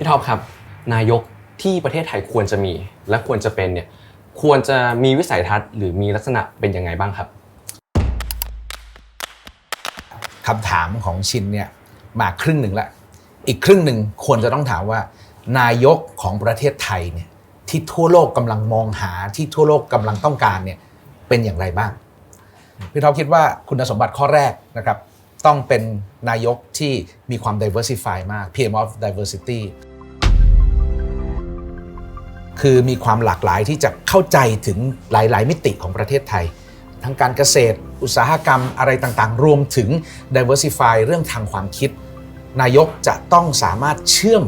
พี่ท็อปครับ นายกที่ประเทศไทยควรจะมี และควรจะเป็นเนี่ยควรจะมีวิสัยทัศน์หรือมีลักษณะเป็นยังไงบ้างครับคำถามของชินเนี่ยมาครึ่งหนึ่งละอีกครึ่งหนึ่งควรจะต้องถามว่า นายกของประเทศไทยเนี่ยที่ทั่วโลกกำลังมองหาที่ทั่วโลกกำลังต้องการเนี่ยเป็นอย่างไรบ้างพี่ท็อปคิดว่าคุณสมบัติข้อแรกนะครับ ต้องเป็นนายกที่มีความ diversify มาก PM of diversity คือมีความหลากหลายที่จะเข้าใจถึงหลาย ๆ มิติของประเทศไทย ทั้งการเกษตร อุตสาหกรรมอะไรต่างๆ รวมถึง diversify เรื่องทางความคิด นายกจะต้องสามารถเชื่อม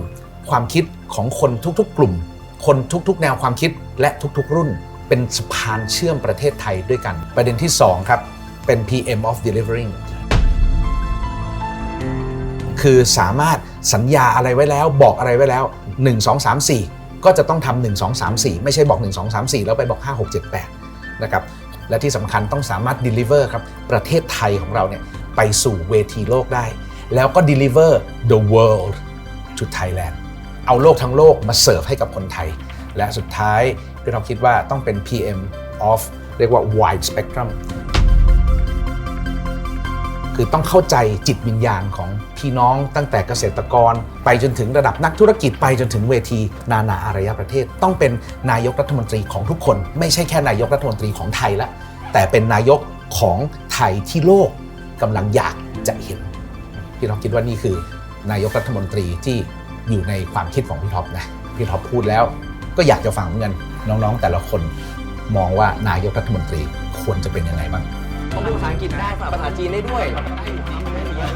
ความคิดของคนทุกๆ กลุ่ม คนทุกๆ แนวความคิดและทุกๆ รุ่น เป็นสะพานเชื่อมประเทศไทยด้วยกัน ประเด็นที่ 2 ครับ เป็น PM of delivering คือสามารถสัญญาอะไรไว้แล้ว บอกอะไรไว้แล้ว 1 2 3 4 ก็จะต้องทำ1 2 3 4 ไม่ใช่บอก 1 2 3 4 แล้วไปบอก 5 6 7 8 นะครับ และที่สำคัญต้องสามารถ deliver ครับ ประเทศไทยของเราเนี่ยไปสู่เวทีโลกได้ แล้วก็ deliver the world to Thailand เอาโลกทั้งโลกมาเสิร์ฟให้กับคนไทย และสุดท้ายพี่ท็อปคิดว่าต้องเป็น PM of เรียกว่า wide spectrum คือต้องเข้าใจจิตวิญญาณของพี่น้องตั้งแต่เกษตรกร ไปจนถึงระดับนักธุรกิจไปจนถึงเวที นานาอารยประเทศ ต้องเป็นนายกรัฐมนตรีของทุกคน ไม่ใช่แค่นายกรัฐมนตรีของไทยละแต่เป็นนายกของไทยที่โลกกำลังอยากจะเห็นพี่ท็อปคิดว่านี่คือนายกรัฐมนตรีที่อยู่ในความคิดของพี่ท็อปนะพี่ท็อปพูดแล้ว ก็อยากจะฟังเหมือนกันน้องๆ แต่ละคนมองว่านายกรัฐมนตรีควรจะเป็นยังไงบ้าง ผมพูดภาษาอังกฤษได้ภาษาจีนได้ด้วยได้อยู่ครั